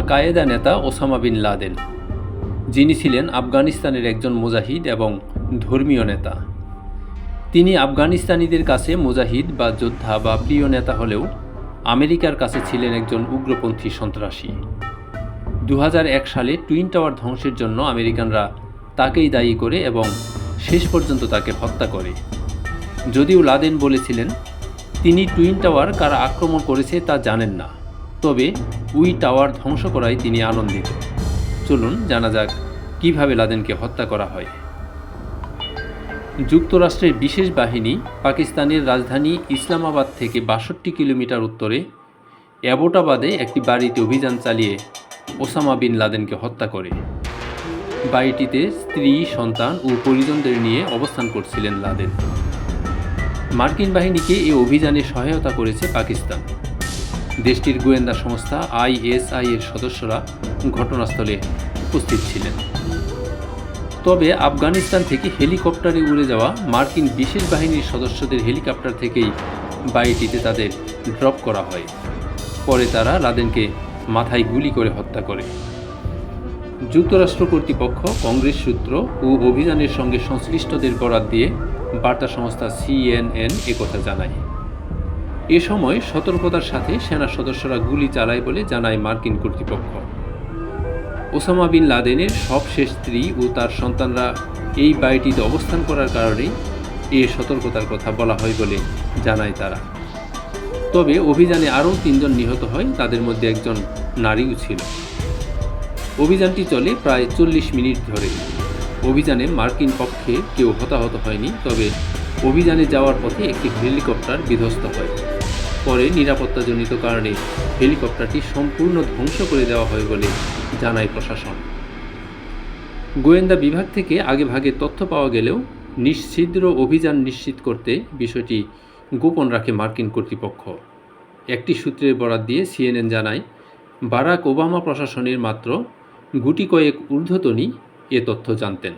Qaeda নেতা Osama bin Laden, যিনি ছিলেন আফগানিস্তানের একজন মুজাহিদ এবং ধর্মীয় নেতা। তিনি আফগানিস্তানিদের কাছে মুজাহিদ বা যোদ্ধা বা প্রিয় নেতা হলেও আমেরিকার কাছে ছিলেন একজন উগ্রপন্থী সন্ত্রাসী। দু হাজার এক সালে টুইন টাওয়ার ধ্বংসের জন্য আমেরিকানরা তাকেই দায়ী করে এবং শেষ পর্যন্ত তাকে হত্যা করে। যদিও লাদেন বলেছিলেন, তিনি টুইন টাওয়ার কারা আক্রমণ করেছে তা জানেন না। তবে উই টাওয়ার ধ্বংস করায় তিনি আনন্দিত। চলুন জানা যাক কীভাবে লাদেনকে হত্যা করা হয়। যুক্তরাষ্ট্রের বিশেষ বাহিনী পাকিস্তানের রাজধানী ইসলামাবাদ থেকে বাষট্টি কিলোমিটার উত্তরে অ্যাবোটাবাদে একটি বাড়িতে অভিযান চালিয়ে ওসামা বিন লাদেনকে হত্যা করে। বাড়িটিতে স্ত্রী, সন্তান ও পরিজনদের নিয়ে অবস্থান করছিলেন লাদেন। মার্কিন বাহিনীকে এই অভিযানে সহায়তা করেছে পাকিস্তান। দেশটির গোয়েন্দা সংস্থা আইএসআই এর সদস্যরা ঘটনাস্থলে উপস্থিত ছিলেন। তবে আফগানিস্তান থেকে হেলিকপ্টারে উড়ে যাওয়া মার্কিন বিশেষ বাহিনীর সদস্যদের হেলিকপ্টার থেকেই বাড়িটিতে তাদের ড্রপ করা হয়। পরে তারা লাদেনকে মাথায় গুলি করে হত্যা করে। যুক্তরাষ্ট্র কর্তৃপক্ষ, কংগ্রেস সূত্র ও অভিযানের সঙ্গে সংশ্লিষ্টদের বরাত দিয়ে বার্তা সংস্থা সিএনএন একথা জানায়। এ সময় সতর্কতার সাথে সেনা সদস্যরা গুলি চালায় বলে জানায় মার্কিন কর্তৃপক্ষ। ওসামা বিন লাদেনের সবশেষ স্ত্রী ও তার সন্তানরা এই বাড়িটিতে অবস্থান করার কারণেই এ সতর্কতার কথা বলা হয় বলে জানায় তারা। তবে অভিযানে আরও তিনজন নিহত হয়, তাদের মধ্যে একজন নারীও ছিল। অভিযানটি চলে প্রায় চল্লিশ মিনিট ধরে। অভিযানে মার্কিন পক্ষে কেউ হতাহত হয়নি, তবে অভিযানে যাওয়ার পথে একটি হেলিকপ্টার বিধ্বস্ত হয়। পরে নিরাপত্তাজনিত কারণে হেলিকপ্টারটি সম্পূর্ণ ধ্বংস করে দেওয়া হয় বলে জানায় প্রশাসন। গোয়েন্দা বিভাগ থেকে আগে ভাগে তথ্য পাওয়া গেলেও নিশ্ছিদ্র অভিযান নিশ্চিত করতে বিষয়টি গোপন রাখে মার্কিন কর্তৃপক্ষ। একটি সূত্রের বরাত দিয়ে সিএনএন জানায়, বারাক ওবামা প্রশাসনের মাত্র গুটি কয়েক ঊর্ধ্বতনী এ তথ্য জানতেন।